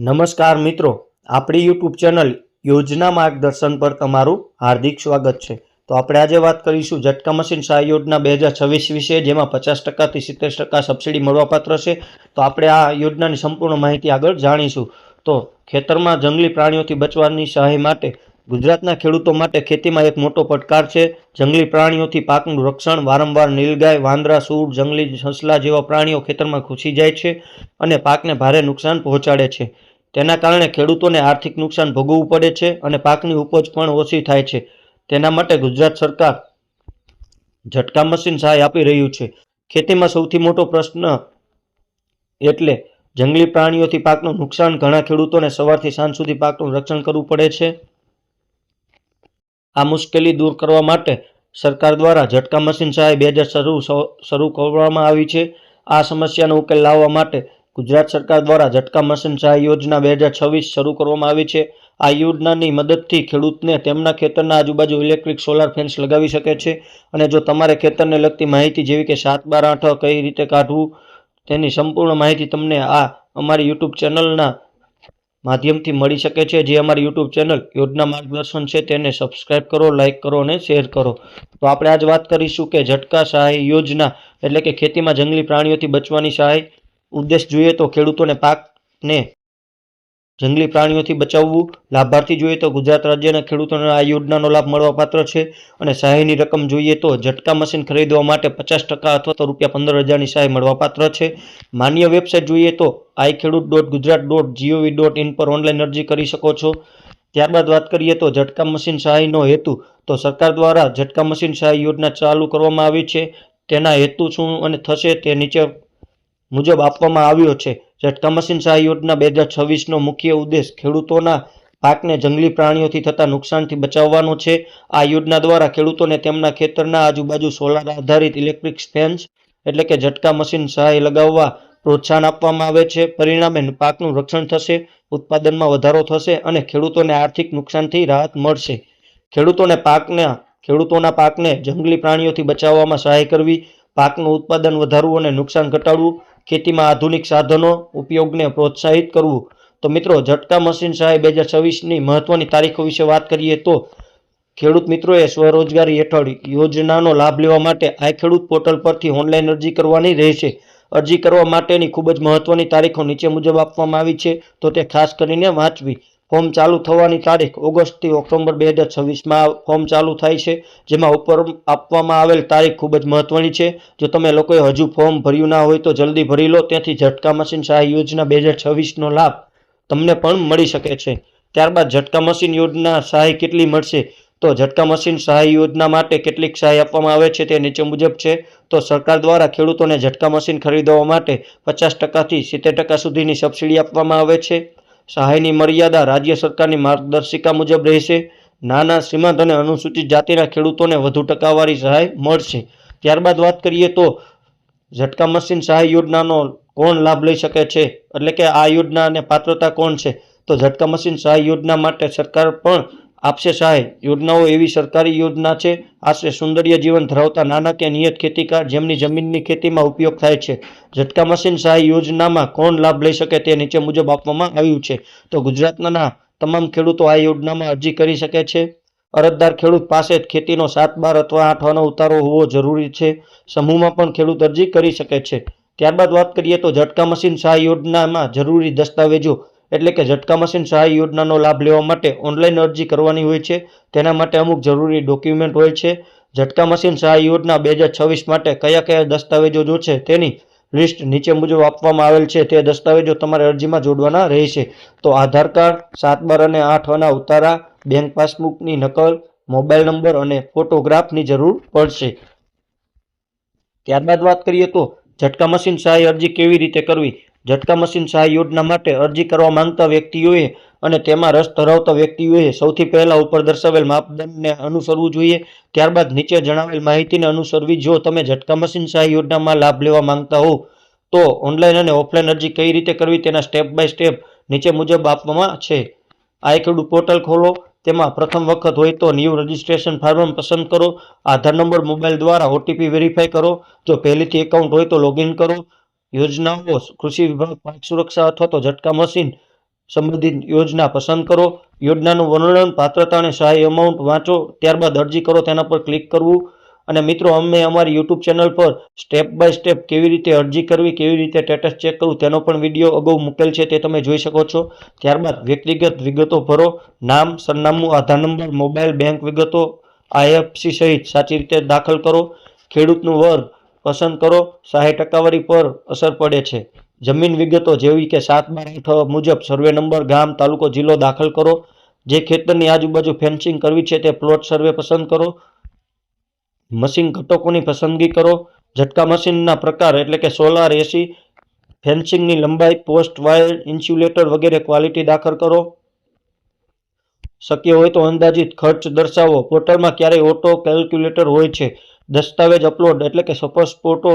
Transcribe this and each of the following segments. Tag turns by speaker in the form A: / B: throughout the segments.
A: નમસ્કાર મિત્રો, આપણી યુટ્યુબ ચેનલ યોજના માર્ગદર્શન પર તમારું હાર્દિક સ્વાગત છે. તો આપણે આજે વાત કરીશું ઝટકા મશીન સહાય યોજના બે હજાર છવ્વીસ વિશે, જેમાં પચાસ ટકાથી સિત્તેર ટકા સબસિડી મળવાપાત્ર છે. તો આપણે આ યોજનાની સંપૂર્ણ માહિતી આગળ જાણીશું. તો ખેતરમાં જંગલી પ્રાણીઓથી બચવાની સહાય માટે, ગુજરાતના ખેડૂતો માટે ખેતીમાં એક મોટો પડકાર છે. જંગલી પ્રાણીઓથી પાકનું રક્ષણ, વારંવાર નીલગાય, વાંદરા, સૂર, જંગલી સસલા જેવા પ્રાણીઓ ખેતરમાં ઘૂસી જાય છે અને પાકને ભારે નુકસાન પહોંચાડે છે. તેના કારણે ખેડૂતોને આર્થિક નુકસાન ભોગવવું પડે છે અને પાકની ઉપજ પણ ઓછી થાય છે. તેના માટે ગુજરાત સરકાર ઝટકા મશીન સહાય આપી રહ્યું છે. ખેતીમાં સૌથી મોટો પ્રશ્ન એટલે જંગલી પ્રાણીઓથી પાકનું નુકસાન. ઘણા ખેડૂતોને સવારથી સાંજ સુધી પાકનું રક્ષણ કરવું પડે છે. આ મુશ્કેલી દૂર કરવા માટે સરકાર દ્વારા ઝટકા મશીન સહાય બે હજાર શરૂ શરૂ કરવામાં આવી છે. આ સમસ્યાનો ઉકેલ લાવવા માટે ગુજરાત સરકાર દ્વારા ઝટકા મશીન સહાય યોજના બે હજાર છવ્વીસ શરૂ કરવામાં આવી છે. આ યોજનાની મદદથી ખેડૂતને તેમના ખેતરના આજુબાજુ ઇલેક્ટ્રિક સોલાર ફેન્સ લગાવી શકે છે અને જો તમારે ખેતરને લગતી માહિતી જેવી કે સાત બાર આઠ કઈ રીતે કાઢવું તેની સંપૂર્ણ માહિતી તમને આ અમારી યુટ્યુબ ચેનલના માધ્યમથી મળી શકે છે. જે અમારી યુટ્યુબ ચેનલ યોજના માર્ગદર્શન છે તેને સબસ્ક્રાઇબ કરો, લાઇક કરો અને શેર કરો. તો આપણે આજ વાત કરીશું કે ઝટકા સહાય યોજના એટલે કે ખેતીમાં જંગલી પ્રાણીઓથી બચવાની સહાય ઉદ્દેશ જોઈએ તો ખેડૂતોને પાકને જંગલી પ્રાણીઓથી બચાવવું, લાભાર્થી જોઈએ તો ગુજરાત રાજ્યના ખેડૂતોને આ યોજનાનો લાભ મળવા પાત્ર છે અને સહાયની રકમ જોઈએ તો ઝટકા મશીન ખરીદવા માટે પચાસ ટકા અથવા તો રૂપિયા પંદર હજારની સહાય મળવા પાત્ર છે. માન્ય વેબસાઇટ જોઈએ તો I Khedut dot Gujarat dot GOV dot in પર ઓનલાઈન અરજી કરી શકો છો. ત્યારબાદ વાત કરીએ તો ઝટકા મશીન સહાયનો હેતુ, તો સરકાર દ્વારા ઝટકા મશીન સહાય યોજના ચાલુ કરવામાં આવી છે. તેના હેતુ શું અને થશે તે નીચે મુજબ આપવામાં આવ્યો છે. ઝટકા મશીન સહાય યોજના બે હજાર છવ્વીસનો મુખ્ય ઉદ્દેશ ખેડૂતોના પાકને જંગલી પ્રાણીઓથી થતા નુકસાનથી બચાવવાનો છે. આ યોજના દ્વારા ખેડૂતોને તેમના ખેતરના આજુબાજુ સોલાર આધારિત ઇલેક્ટ્રિક ફેન્સ એટલે કે ઝટકા મશીન સહાય લગાવવા પ્રોત્સાહન આપવામાં આવે છે. પરિણામે પાકનું રક્ષણ થશે, ઉત્પાદનમાં વધારો થશે અને ખેડૂતોને આર્થિક નુકસાનથી રાહત મળશે. ખેડૂતોને પાકના, ખેડૂતોના પાકને જંગલી પ્રાણીઓથી બચાવવામાં સહાય કરવી, પાકનું ઉત્પાદન વધારવું અને નુકસાન ઘટાડવું ખેતીમાં આધુનિક સાધનો ઉપયોગને પ્રોત્સાહિત કરવું. તો મિત્રો, ઝટકા મશીન સહાય બે હજાર છવ્વીસની મહત્વની તારીખો વિશે વાત કરીએ તો ખેડૂત મિત્રોએ સ્વરોજગારી હેઠળ યોજનાનો લાભ લેવા માટે આ ખેડૂત પોર્ટલ પરથી ઓનલાઈન અરજી કરવાની રહેશે. અરજી કરવા માટેની ખૂબ જ મહત્વની તારીખો નીચે મુજબ આપવામાં આવી છે. તો તે ખાસ કરીને વાંચવી. ફોર્મ ચાલુ થવાની તારીખ ઓગસ્ટથી ઓક્ટોબર બે હજાર છવ્વીસમાં ફોર્મ ચાલુ થાય છે, જેમાં ઉપર આપવામાં આવેલ તારીખ ખૂબ જ મહત્વની છે. જો તમે લોકોએ હજુ ફોર્મ ભર્યું ના હોય તો જલ્દી ભરી લો. ત્યાંથી ઝટકા મશીન સહાય યોજના બે હજાર છવ્વીસનો લાભ તમને પણ મળી શકે છે. ત્યારબાદ ઝટકા મશીન યોજના સહાય કેટલી મળશે? તો ઝટકા મશીન સહાય યોજના માટે કેટલીક સહાય આપવામાં આવે છે તે નીચે મુજબ છે. તો સરકાર દ્વારા ખેડૂતોને ઝટકા મશીન ખરીદવા માટે પચાસ ટકાથી સિત્તેર ટકા સુધીની સબસિડી આપવામાં આવે છે. સહાયની મર્યાદા રાજ્ય સરકારની માર્ગદર્શિકા મુજબ રહેશે. નાના સીમાંત અને અનુસૂચિત જાતિના ખેડૂતોને વધુ ટકાવારી સહાય મળશે. ત્યારબાદ વાત કરીએ તો ઝટકા મશીન સહાય યોજનાનો કોણ લાભ લઈ શકે છે? એટલે કે આ યોજનાને પાત્રતા કોણ છે? તો ઝટકા મશીન સહાય યોજના માટે સરકાર પણ આપશે સહાય યોજનાઓ એવી સરકારી યોજના છે, આશરે સુંદર્ય જીવન ધરાવતા નાના કે નિયત ખેતીકાર જેમની જમીનની ખેતીમાં ઉપયોગ થાય છે. ઝટકા મશીન સહાય યોજનામાં કોણ લાભ લઈ શકે તે નીચે મુજબ આપવામાં આવ્યું છે. તો ગુજરાતના તમામ ખેડૂતો આ યોજનામાં અરજી કરી શકે છે? અરજદાર ખેડૂત પાસે ખેતીનો સાત બાર અથવા આઠ આનો ઉતારો હોવો જરૂરી છે. સમૂહમાં પણ ખેડૂત અરજી કરી શકે છે. ત્યારબાદ વાત કરીએ તો ઝટકા મશીન સહાય યોજનામાં જરૂરી દસ્તાવેજો એટલે કે ઝટકા મશીન સહાય યોજનાનો લાભ લેવા માટે ઓનલાઈન અરજી કરવાની હોય છે. તેના માટે અમુક જરૂરી ડોક્યુમેન્ટ હોય છે. ઝટકા મશીન સહાય યોજના બે હજાર છવ્વીસ માટે કયા કયા દસ્તાવેજો જોશે તેની લિસ્ટ નીચે મુજબ આપવામાં આવેલ છે. તે દસ્તાવેજો તમારે અરજીમાં જોડવાના રહેશે. તો આધાર કાર્ડ, સાત બાર અને આઠ આના ઉતારા, બેંક પાસબુકની નકલ, મોબાઈલ નંબર અને ફોટોગ્રાફની જરૂર પડશે. ત્યારબાદ વાત કરીએ તો ઝટકા મશીન સહાય અરજી કેવી રીતે કરવી? ઝટકા મશીન સહાય યોજના માટે અરજી કરવા માંગતા વ્યક્તિઓએ અને તેમાં રસ ધરાવતા વ્યક્તિઓએ સૌથી પહેલાં ઉપર દર્શાવેલ માપદંડને અનુસરવું જોઈએ. ત્યારબાદ નીચે જણાવેલ માહિતીને અનુસરવી. જો તમે ઝટકા મશીન સહાય યોજનામાં લાભ લેવા માંગતા હો, તો ઓનલાઈન અને ઓફલાઈન અરજી કઈ રીતે કરવી તેના સ્ટેપ બાય સ્ટેપ નીચે મુજબ આપવામાં છે. આ ખેડૂત પોર્ટલ ખોલો. તેમાં પ્રથમ વખત હોય તો ન્યૂ રજિસ્ટ્રેશન ફોર્મ પસંદ કરો. આધાર નંબર મોબાઈલ દ્વારા ઓટીપી વેરીફાઈ કરો. જો પહેલેથી એકાઉન્ટ હોય તો લોગિન કરો. યોજનાઓ કૃષિ વિભાગ પાક સુરક્ષા અથવા તો ઝટકા મશીન સંબંધિત યોજના પસંદ કરો. યોજનાનું વર્ણન પાત્રતા અને સહાય અમાઉન્ટ વાંચો, ત્યારબાદ અરજી કરો, તેના પર ક્લિક કરવું. અને મિત્રો, અમે અમારી યુટ્યુબ ચેનલ પર સ્ટેપ બાય સ્ટેપ કેવી રીતે અરજી કરવી, કેવી રીતે સ્ટેટસ ચેક કરવું, તેનો પણ વીડિયો અગાઉ મૂકેલ છે, તે તમે જોઈ શકો છો. ત્યારબાદ વ્યક્તિગત વિગતો ભરો. નામ, સરનામું, આધાર નંબર, મોબાઈલ બેંક વિગતો, આઈએફસી સહિત સાચી રીતે દાખલ કરો. ખેડૂતનું વર્ગ પસંદ કરો. સહાય ટકાવારી પર અસર પડે છે. જમીન વિગતો જેવી કે સાત બાર આઠ મુજબ સર્વે નંબર ગામ, તાલુકો, જિલ્લો દાખલ કરો. જે ખેતરની આજુબાજુ ફેન્સિંગ કરવી છે તે પ્લોટ સર્વે પસંદ કરો. મશીન ઘટકોની પસંદગી કરો. ઝટકા મશીનના પ્રકાર એટલે કે સોલાર, એસી, ફેન્સિંગની લંબાઈ, પોસ્ટ, વાયર, ઇન્સ્યુલેટર વગેરે ક્વોલિટી દાખલ કરો. શક્ય હોય તો અંદાજિત ખર્ચ દર્શાવો. પોર્ટલમાં ક્યારેય ઓટો કેલ્ક્યુલેટર હોય છે. દસ્તાવેજ અપલોડ એટલે કે સપોઝ ફોટો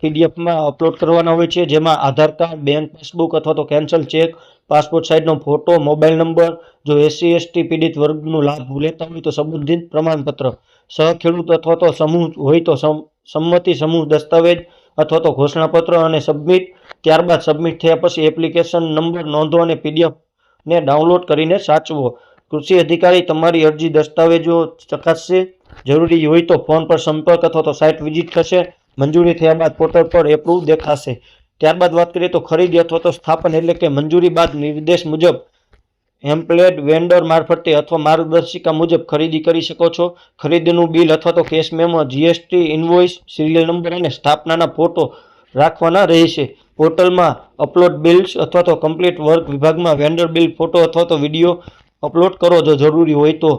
A: પીડીએફમાં અપલોડ કરવાના હોય છે, જેમાં આધાર કાર્ડ બેંક પાસબુક અથવા તો કેન્સલ ચેક પાસપોર્ટ સાઇઝનો ફોટો મોબાઈલ નંબર જો એસસી એસટી પીડિત વર્ગનો લાભ લેતા હોય તો સંબંધિત પ્રમાણપત્ર સહખેડૂત અથવા તો સમૂહ હોય તો સમ- સંમતિ સમૂહ દસ્તાવેજ અથવા તો ઘોષણાપત્ર અને સબમિટ ત્યારબાદ સબમિટ થયા પછી એપ્લિકેશન નંબર નોંધો અને પીડીએફને ડાઉનલોડ કરીને સાચવો. કૃષિ અધિકારી તમારી અરજી દસ્તાવેજો ચકાસશે. જરૂરી હોય તો ફોન પર સંપર્ક અથવા તો સાઇટ વિઝિટ થશે. મંજૂરી થયા બાદ પોર્ટલ પર એપ્રુવ દેખાશે. ત્યારબાદ વાત કરીએ તો ખરીદી અથવા તો સ્થાપન એટલે કે મંજૂરી બાદ નિર્દેશ મુજબ એમ્પ્લેડ વેન્ડર મારફતે અથવા માર્ગદર્શિકા મુજબ ખરીદી કરી શકો છો. ખરીદીનું બિલ અથવા તો cash memo GST invoice serial number અને સ્થાપનાના ફોટો રાખવાના રહેશે. પોર્ટલમાં અપલોડ બિલ્સ અથવા તો કમ્પ્લીટ વર્ક વિભાગમાં વેન્ડર બિલ ફોટો અથવા તો વીડિયો અપલોડ કરો જો જરૂરી હોય તો.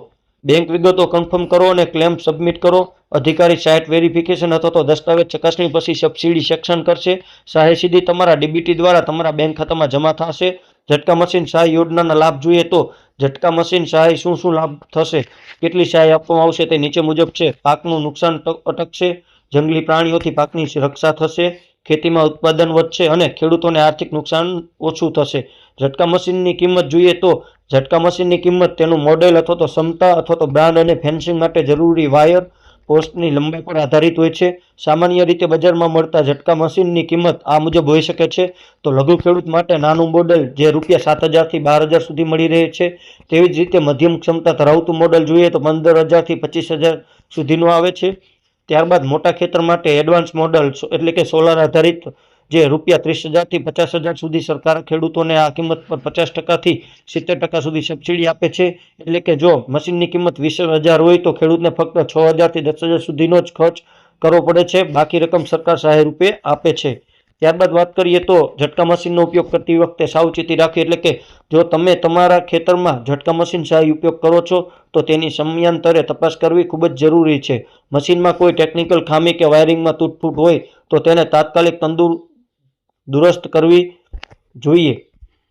A: બેંક વિગતો કન્ફર્મ કરો અને ક્લેમ સબમિટ કરો. અધિકારી સાઇટ વેરિફિકેશન અથવા તો દસ્તાવેજ ચકાસણી પછી સબસિડી સેક્શન કરશે. સહાય સીધી તમારા ડીબીટી દ્વારા તમારા બેંક ખાતામાં જમા થશે. ઝટકા મશીન સહાય યોજનાના લાભ જોઈએ તો ઝટકા મશીન સહાય શું શું લાભ થશે, કેટલી સહાય આપવામાં આવશે તે નીચે મુજબ છે. પાકનું નુકસાન અટકશે. જંગલી પ્રાણીઓથી પાકની રક્ષા થશે. ખેતીમાં ઉત્પાદન વધશે અને ખેડૂતોને આર્થિક નુકસાન ઓછું થશે. ઝટકા મશીનની કિંમત જોઈએ તો ઝટકા મશીનની કિંમત તેનું મોડેલ અથવા તો ક્ષમતા અથવા તો બ્રાન્ડ અને ફેન્સિંગ માટે જરૂરી વાયર પોસ્ટની લંબાઈ પર આધારિત હોય છે. સામાન્ય રીતે બજારમાં મળતા ઝટકા મશીનની કિંમત આ મુજબ હોઈ શકે છે. તો લઘુ ખેડૂત માટે નાનું મોડેલ જે રૂપિયા સાત હજારથી બાર હજાર સુધી મળી રહે છે. તેવી જ રીતે મધ્યમ ક્ષમતા ધરાવતું મોડેલ જોઈએ તો પંદર હજારથી પચીસ હજાર સુધીનું આવે છે. ત્યારબાદ મોટા ખેતર માટે એડવાન્સ મોડલ એટલે કે સોલાર આધારિત જે રૂપિયા ત્રીસ હજારથી પચાસ હજાર સુધી સરકાર ખેડૂતોને આ કિંમત પર પચાસ ટકાથી સિત્તેર ટકા સુધી સબસિડી આપે છે. એટલે કે જો મશીનની કિંમત વીસ હજાર હોય તો ખેડૂતને ફક્ત છ હજારથી દસ હજાર સુધીનો જ ખર્ચ કરવો પડે છે. બાકી રકમ સરકાર સહાય રૂપે આપે છે. ત્યારબાદ વાત કરીએ તો ઝટકા મશીનનો ઉપયોગ કરતી વખતે સાવચેતી રાખવી એટલે કે જો તમે તમારા ખેતરમાં ઝટકા મશીન સહાય ઉપયોગ કરો છો તો તેની સમયાંતરે તપાસ કરવી ખૂબ જ જરૂરી છે. મશીનમાં કોઈ ટેકનિકલ ખામી કે વાયરિંગમાં તૂટફૂટ હોય તો તેને તાત્કાલિક તંદુર દુરસ્ત કરવી જોઈએ.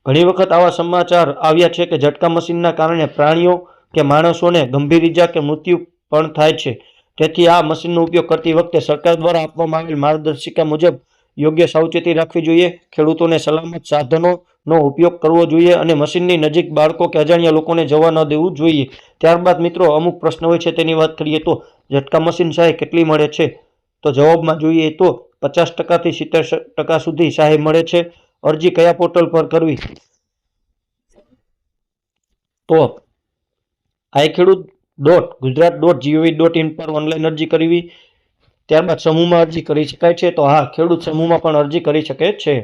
A: ઘણી વખત આવા સમાચાર આવ્યા છે કે ઝટકા મશીનના કારણે પ્રાણીઓ કે માણસોને ગંભીર ઈજા કે મૃત્યુ પણ થાય છે. તેથી આ મશીનનો ઉપયોગ કરતી વખતે સરકાર દ્વારા આપવામાં આવેલ માર્ગદર્શિકા મુજબ યોગ્ય સાવચેતી રાખવી જોઈએ. ખેડૂતોને સલામત સાધનોનો ઉપયોગ કરવો જોઈએ અને મશીનની નજીક બાળકો કે અજાણ્યા લોકોને જવા ન દેવું જોઈએ. ત્યારબાદ મિત્રો, અમુક પ્રશ્ન હોય છે, તેની વાત કરીએ તો ઝટકા મશીન સહાય કેટલી મળે છે? તો જવાબમાં જોઈએ તો પચાસ ટકાથી સિત્તેર ટકા સુધી સહાય મળે છે. અરજી કયા પોર્ટલ પર કરવી? તો I Khedut dot Gujarat dot GOV dot in પર ઓનલાઈન અરજી કરવી. ત્યારબાદ સમૂહમાં અરજી કરી શકાય છે. તો હા, ખેડૂત સમૂહમાં પણ અરજી કરી શકે છે.